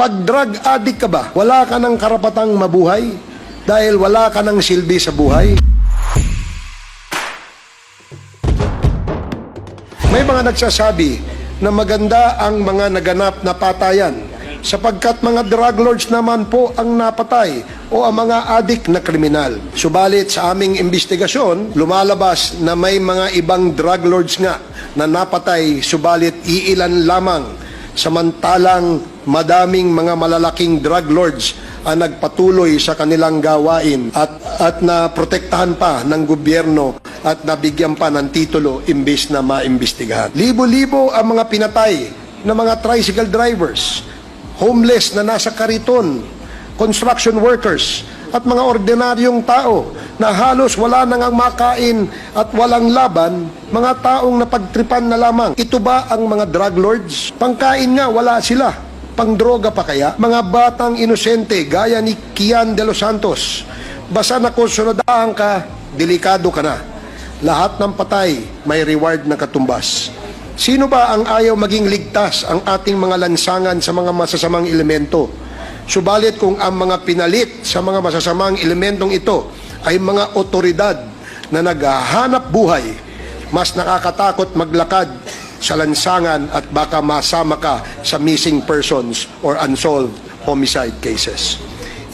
Pag drug addict ka ba, wala ka ng karapatang mabuhay dahil wala ka ng silbi sa buhay. May mga nagsasabi na maganda ang mga naganap na patayan sapagkat mga drug lords naman po ang napatay o ang mga adik na kriminal. Subalit sa aming investigasyon, lumalabas na may mga ibang drug lords nga na napatay subalit iilan lamang samantalang madaming mga malalaking drug lords ang nagpatuloy sa kanilang gawain at, at na protektahan pa ng gobyerno at nabigyan pa ng titulo imbis na maimbestigahan. Libo-libo ang mga pinatay ng mga tricycle drivers, homeless na nasa kariton, construction workers, at mga ordinaryong tao na halos wala nang ang makain at walang laban, mga taong napagtripan na lamang. Ito ba ang mga drug lords? Pangkain nga, wala sila. Pangdroga pa kaya? Mga batang inosente gaya ni Kian de los Santos. Basta na konsunodaan ka, delikado ka na. Lahat ng patay may reward na katumbas. Sino ba ang ayaw maging ligtas ang ating mga lansangan sa mga masasamang elemento? Subalit kung ang mga pinalit sa mga masasamang elementong ito ay mga otoridad na naghahanap buhay, mas nakakatakot maglakad sa lansangan at baka masama ka sa missing persons or unsolved homicide cases.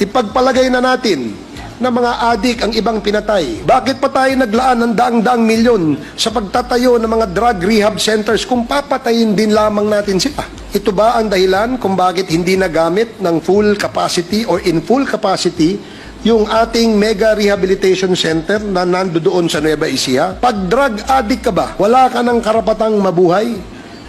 Ipagpalagay na natin na mga adik ang ibang pinatay. Bakit pa tayo naglaan ng daang-daang milyon sa pagtatayo ng mga drug rehab centers kung papatayin din lamang natin sila? Ito ba ang dahilan kung bakit hindi nagamit ng full capacity or in full capacity yung ating mega rehabilitation center na nando doon sa Nueva Ecija? Pag drug addict ka ba, wala ka ng karapatang mabuhay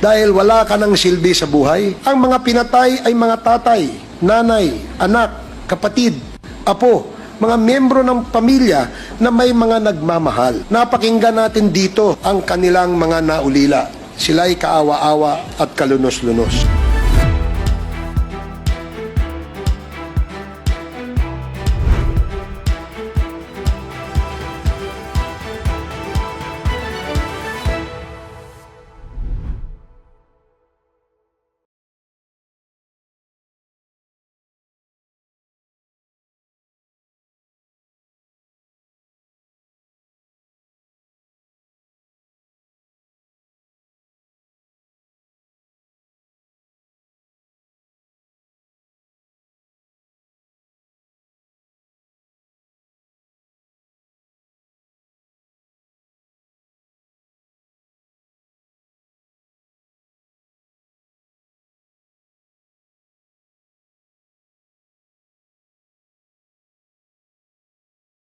dahil wala ka ng silbi sa buhay. Ang mga pinatay ay mga tatay, nanay, anak, kapatid, apo, mga membro ng pamilya na may mga nagmamahal. Napakinggan natin dito ang kanilang mga naulila. Sila'y kaawa-awa at kalunos-lunos.